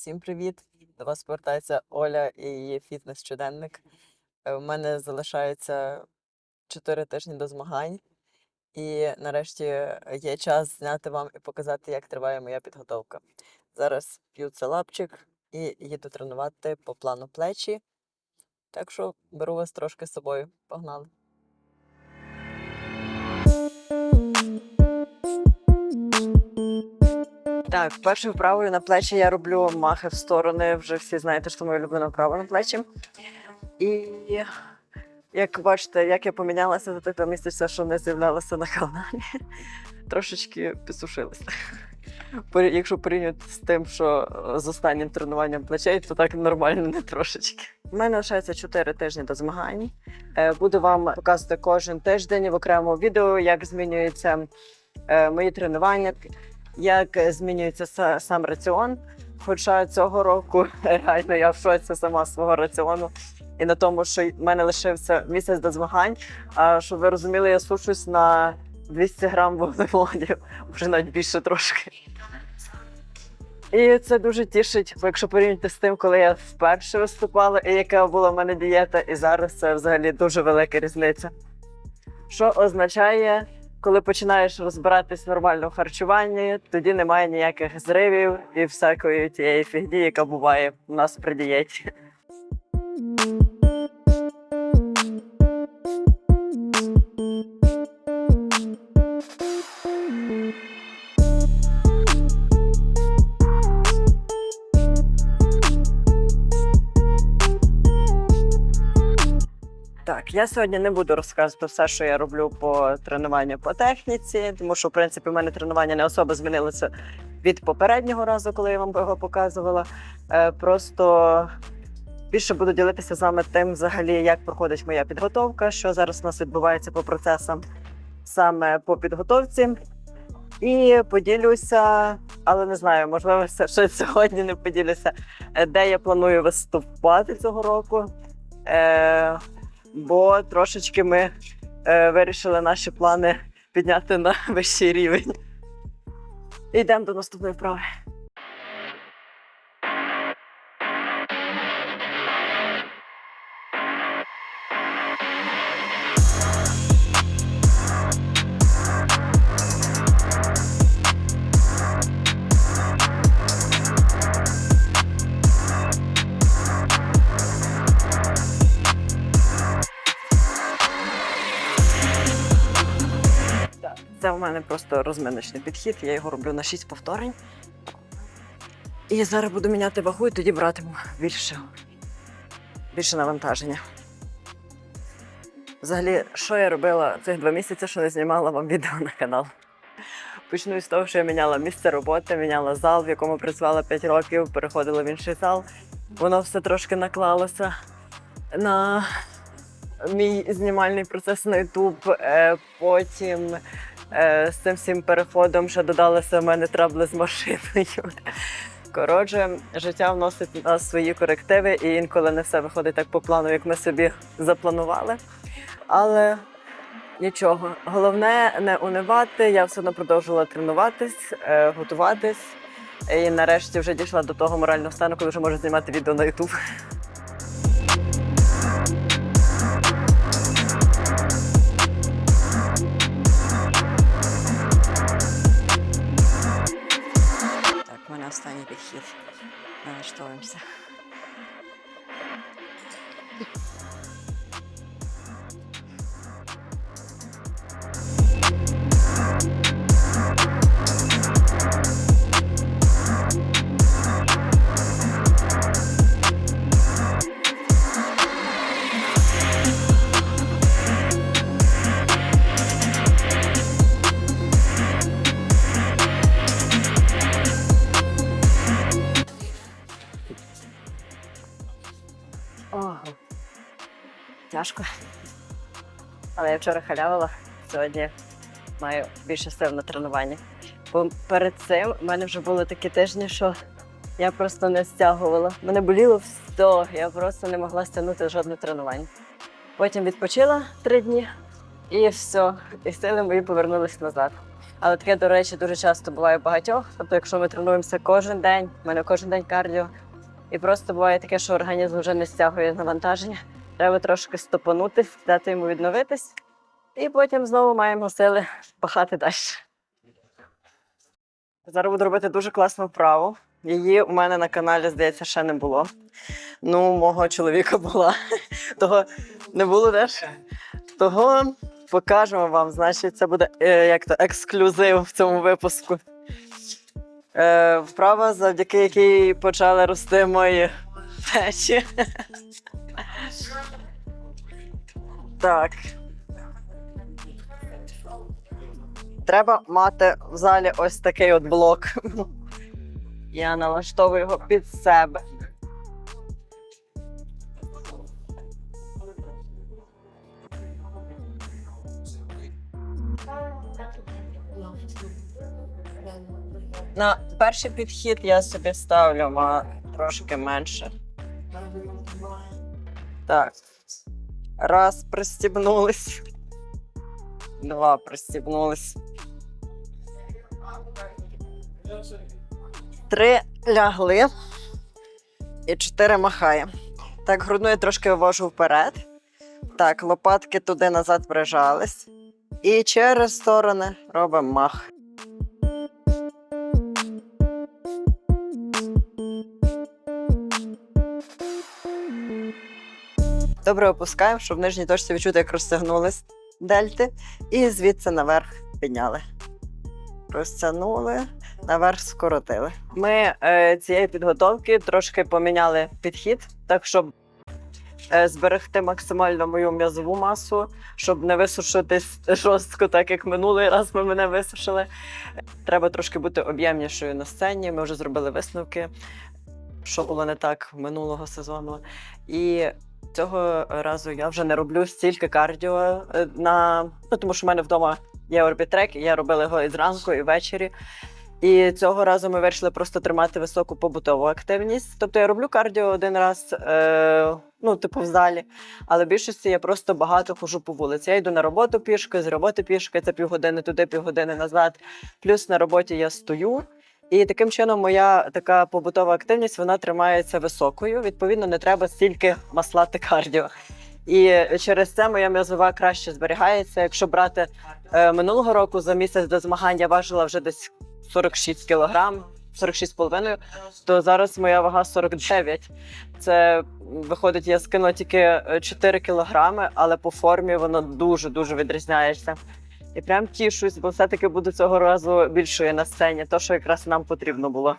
Всім привіт! До вас повертається Оля і її фітнес-щоденник. Е, У мене залишається 4 тижні до змагань, і нарешті є час зняти вам і показати, як триває моя підготовка. Зараз п'ю целапчик і їду тренувати по плану плечі. Так що беру вас трошки з собою. Погнали! Так, першою вправою на плечі я роблю махи в сторони. Вже всі знаєте, що моя улюблена вправа на плечі. І як бачите, як я помінялася за тих два місяці, що не з'являлася на каналі, трошечки підсушилася. Якщо порівнювати з тим, що е, з останнім тренуванням плечей, то так нормально не трошечки. У мене лишається 4 тижні до змагань. Е, Буду вам показувати кожен тиждень в окремому відео, як змінюються е, мої тренування, як е, змінюється сам раціон. Хоча цього року реально я в шоці сама свого раціону. І на тому, що в мене лишився місяць до змагань. А щоб ви розуміли, я сушусь на 200 грам вуглеводів, вже навіть більше трошки. І це дуже тішить, бо якщо порівняти з тим, коли я вперше виступала, і яка була в мене дієта, і зараз це взагалі дуже велика різниця. Що означає, коли починаєш розбиратись нормально в харчуванні, тоді немає ніяких зривів і всякої тієї фігні, яка буває у нас при дієті. Я сьогодні не буду розказувати все, що я роблю по тренуванню по техніці, тому що, в принципі, в мене тренування не особо змінилося від попереднього разу, коли я вам його показувала. Е, просто більше буду ділитися з вами тим, взагалі, як проходить моя підготовка, що зараз у нас відбувається по процесам саме по підготовці. І поділюся, але не знаю, можливо, ще сьогодні не поділюся, е, де я планую виступати цього року. Бо трошечки ми е, вирішили наші плани підняти на вищий рівень. Йдемо до наступної вправи. Мене просто розминочний підхід. Я його роблю на 6 повторень. І зараз буду міняти вагу і тоді братиму більше, більше навантаження. Взагалі, що я робила цих два місяці, що не знімала вам відео на канал. Почну з того, що я міняла місце роботи, міняла зал, в якому працювала 5 років, переходила в інший зал. Воно все трошки наклалося на мій знімальний процес на YouTube. Е, Потім з цим всім переходом ще додалися в мене трабли з машиною. Коротше, життя вносить нас свої корективи, і інколи не все виходить так по плану, як ми собі запланували. Але нічого. Головне не унивати. Я все одно продовжувала тренуватись, е, готуватись. І нарешті вже дійшла до того морального стану, коли вже можу знімати відео на YouTube. Останній підхід. Налаштовуємося. Тяжко. Але я вчора халявила, сьогодні маю більше сил на тренуванні. Бо перед цим в мене вже були такі тижні, що я просто не стягувала. Мене боліло все, я просто не могла стягнути жодне тренування. Потім відпочила три дні і все, і сили мої повернулись назад. Але таке, до речі, дуже часто буває багатьох. Тобто, якщо ми тренуємося кожен день, в мене кожен день кардіо, і просто буває таке, що організм вже не стягує навантаження. Треба трошки стопанути, дати йому відновитись, і потім знову маємо сили пахати далі. Зараз буду робити дуже класну вправу. Її у мене на каналі, здається, ще не було. Ну, мого чоловіка була. Того не було теж. Того покажемо вам. Значить, це буде е, як то ексклюзив в цьому випуску. Е, вправа, завдяки якій почали рости мої плечі. Так. Треба мати в залі ось такий от блок. Я налаштовую його під себе. На перший підхід я собі ставлю ма, трошки менше. Так. Раз, пристібнулись. Два пристібнулись. Три лягли. І чотири махає. Так, грудну я трошки вивожу вперед. Так, лопатки туди назад прижались. І через сторони робимо мах. Добре опускаємо, щоб в нижній точці відчути, як розтягнулись дельти. І звідси наверх підняли. Розтягнули, наверх скоротили. Ми е, цієї підготовки трошки поміняли підхід, так щоб е, зберегти максимально мою м'язову масу, щоб не висушитись жорстко, так як минулий раз ми мене висушили. Треба трошки бути об'ємнішою на сцені. Ми вже зробили висновки, що було не так минулого сезону. І цього разу я вже не роблю стільки кардіо е, на ну, тому що в мене вдома є орбітрек, і я робила його і зранку, і ввечері. І цього разу ми вирішили просто тримати високу побутову активність. Тобто я роблю кардіо один раз, е, ну, типу, в залі, але в більшості я просто багато хожу по вулиці. Я йду на роботу пішки, з роботи пішки, це півгодини туди, півгодини назад. Плюс на роботі я стою. І таким чином моя така побутова активність вона тримається високою. Відповідно, не треба стільки маслати кардіо. І через це моя м'язова краще зберігається. Якщо брати е, минулого року за місяць до змагань я важила вже десь 46 кілограм, 46,5, то зараз моя вага 49. Це виходить, я скинула тільки е, 4 кілограми, але по формі воно дуже дуже відрізняється. І прям тішусь, бо все-таки буду цього разу більшою на сцені, то що якраз нам потрібно було.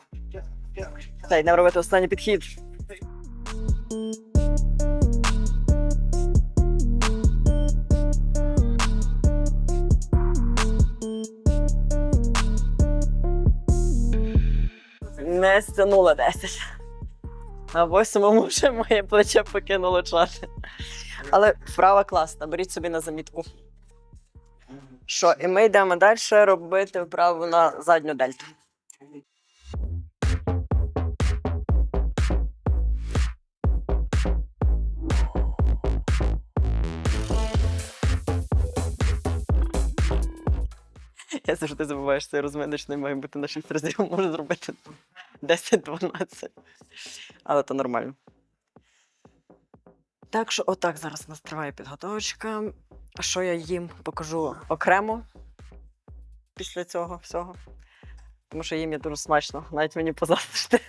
Та йдемо робити останній підхід. Не стягнула 10. На восьмому вже моє плече покинуло чати. Але вправа класна, беріть собі на замітку. Що, і ми йдемо далі робити вправу на задню дельту. Я завжди забуваю, що цей розминочний має бути на 6 разів, можу зробити 10-12. Але то нормально. Так що, отак зараз нас триває підготовочка. А що я їм покажу окремо після цього всього. Тому що їм є дуже смачно, навіть мені позастрити.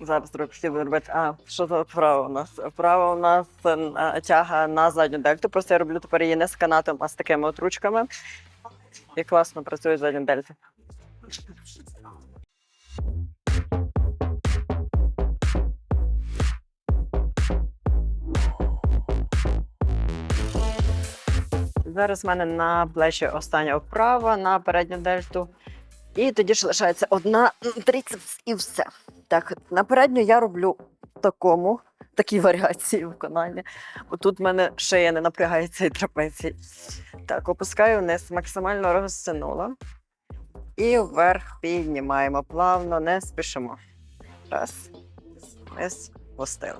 Зараз хотів робити. А, що за вправа у нас? Вправа у нас е, тяга на задню дельту. Просто я роблю тепер її не з канатом, а з такими от ручками. І класно працює задня дельта. Зараз в мене на плечі остання вправа на передню дельту. І тоді ж лишається одна трицепс і все. Так, на передню я роблю такому, такій варіації виконання. Отут в мене шия не напрягається і трапеції. Так, опускаю вниз, максимально розтягнула. І вверх піднімаємо плавно, не спішимо. Раз, вниз, пустили.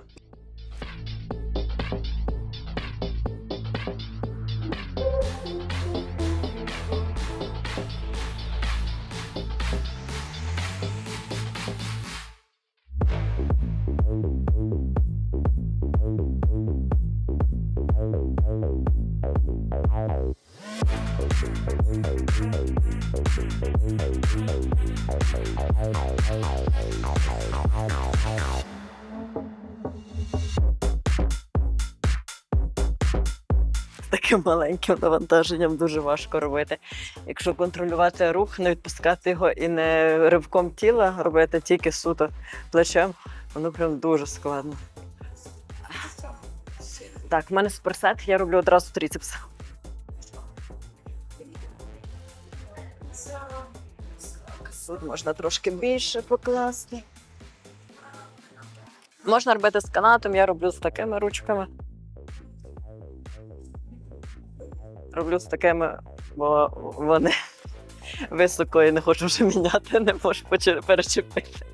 Таким маленьким навантаженням дуже важко робити. Якщо контролювати рух, не відпускати його і не ривком тіла робити тільки суто плечем, воно прям дуже складно. Так, в мене суперсет, я роблю одразу тріцепс. Тут можна трошки більше покласти. Можна робити з канатом, я роблю з такими ручками. Роблю з такими, бо вони високо і не хочу вже міняти, не можу перечепити.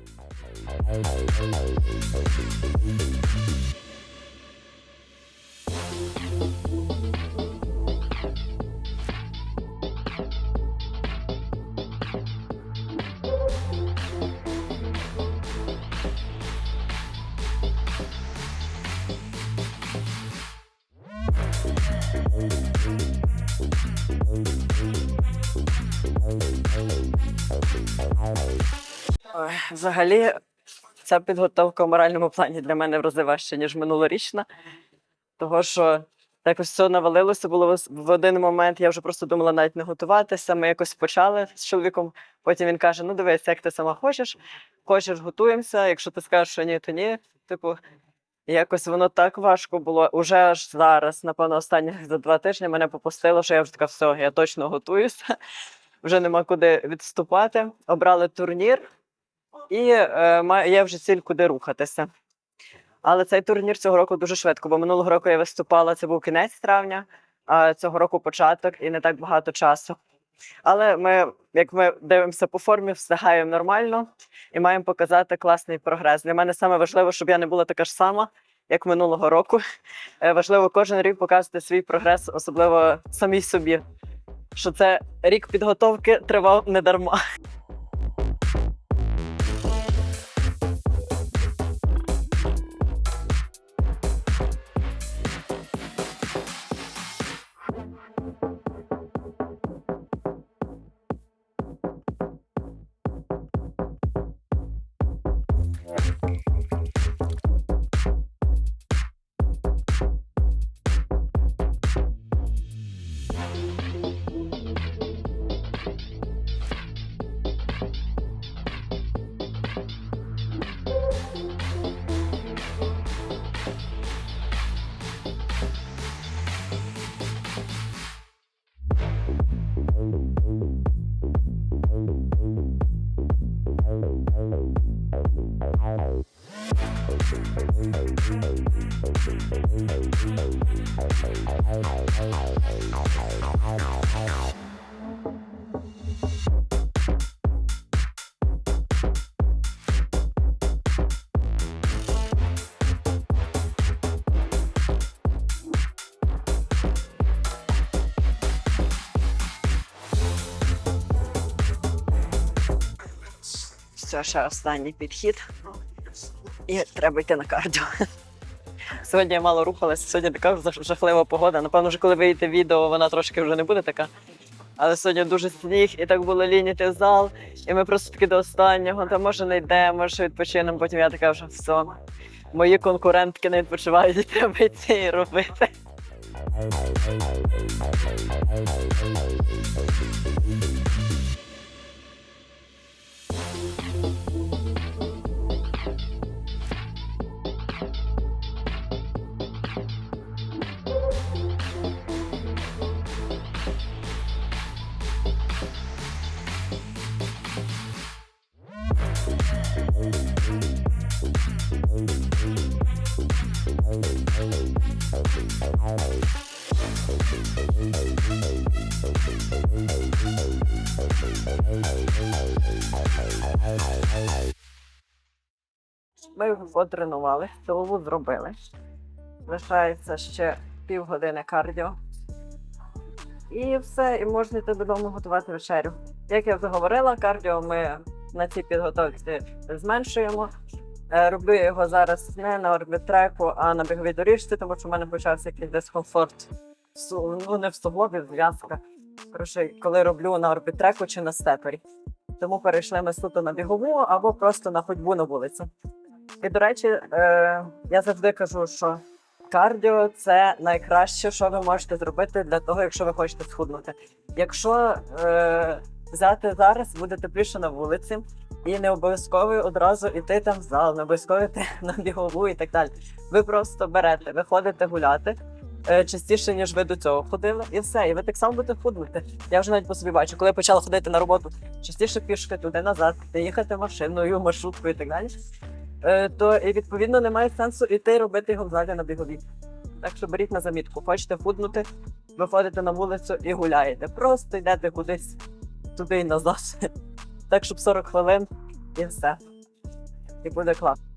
Взагалі, ця підготовка в моральному плані для мене в важче, ніж минулорічна. Того, що якось все навалилося, було в один момент. Я вже просто думала навіть не готуватися. Ми якось почали з чоловіком. Потім він каже: Ну, дивись, як ти сама хочеш, хочеш, готуємося. Якщо ти скажеш, що ні, то ні. Типу, якось воно так важко було. Уже аж зараз, напевно, останні за два тижні мене попустило, що я вже така, все, я точно готуюся. Вже нема куди відступати. Обрали турнір і е, є вже ціль, куди рухатися. Але цей турнір цього року дуже швидко, бо минулого року я виступала, це був кінець травня, а цього року початок і не так багато часу. Але ми, як ми дивимося по формі, встигаємо нормально і маємо показати класний прогрес. Для мене саме важливо, щоб я не була така ж сама, як минулого року. Е, Важливо кожен рік показувати свій прогрес, особливо самій собі. Що це рік підготовки тривав не ще останній підхід. І треба йти на кардіо. Сьогодні я мало рухалася, сьогодні така жахлива погода. Напевно, вже коли вийде відео, вона трошки вже не буде така. Але сьогодні дуже сніг, і так було лініти зал, і ми просто таки до останнього, та може не йдемо, може відпочинемо. Потім я така вже все. Мої конкурентки не відпочивають, і треба йти і робити. Ми його потренували, силову зробили. Лишається ще півгодини кардіо. І все, і можна йти додому готувати вечерю. Як я вже говорила, кардіо ми на цій підготовці зменшуємо. Е, Роблю його зараз не на орбітреку, а на біговій доріжці, тому що в мене почався якийсь дискомфорт. Ну, не в суглобі, зв'язка. Коли роблю на орбітреку чи на степері. Тому перейшли ми суто на бігову або просто на ходьбу на вулицю. І, до речі, е, я завжди кажу, що кардіо це найкраще, що ви можете зробити для того, якщо ви хочете схуднути. Якщо е, взяти зараз, буде тепліше на вулиці, і не обов'язково одразу йти там в зал, не обов'язково йти на бігову і так далі. Ви просто берете, виходите гуляти. е, Частіше, ніж ви до цього ходили, і все, і ви так само будете худнути. Я вже навіть по собі бачу, коли я почала ходити на роботу частіше пішки туди назад, їхати машиною, маршруткою і так далі. Е, то і відповідно немає сенсу іти робити його в залі на біговій. Так що беріть на замітку. Хочете худнути, виходите на вулицю і гуляєте. Просто йдете кудись туди і назад. Так, щоб 40 хвилин і все. І буде класно.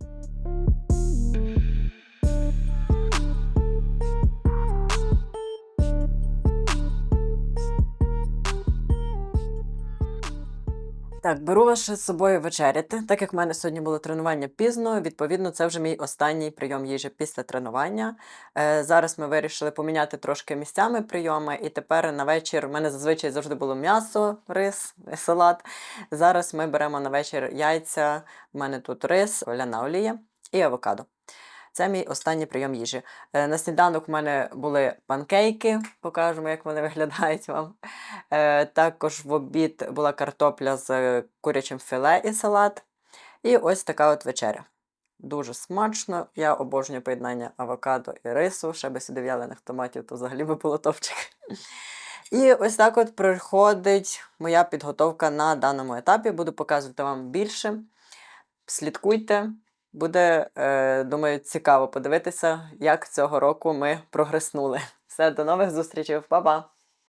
Так, беру вас з собою вечеряти. Так як в мене сьогодні було тренування пізно, відповідно, це вже мій останній прийом їжі після тренування. Е, зараз ми вирішили поміняти трошки місцями прийоми, і тепер на вечір у мене зазвичай завжди було м'ясо, рис, салат. Зараз ми беремо на вечір яйця. У мене тут рис, оляна олія і авокадо. Це мій останній прийом їжі. Е, На сніданок в мене були панкейки, покажемо, як вони виглядають вам. Е, Також в обід була картопля з е, курячим філе і салат. І ось така от вечеря. Дуже смачно. Я обожнюю поєднання авокадо і рису. Ще би сюди в'ялених томатів, то взагалі би було топчик. І ось так от проходить моя підготовка на даному етапі. Буду показувати вам більше. Слідкуйте. Буде, е, думаю, цікаво подивитися, як цього року ми прогреснули. Все, до нових зустрічей, Па-па!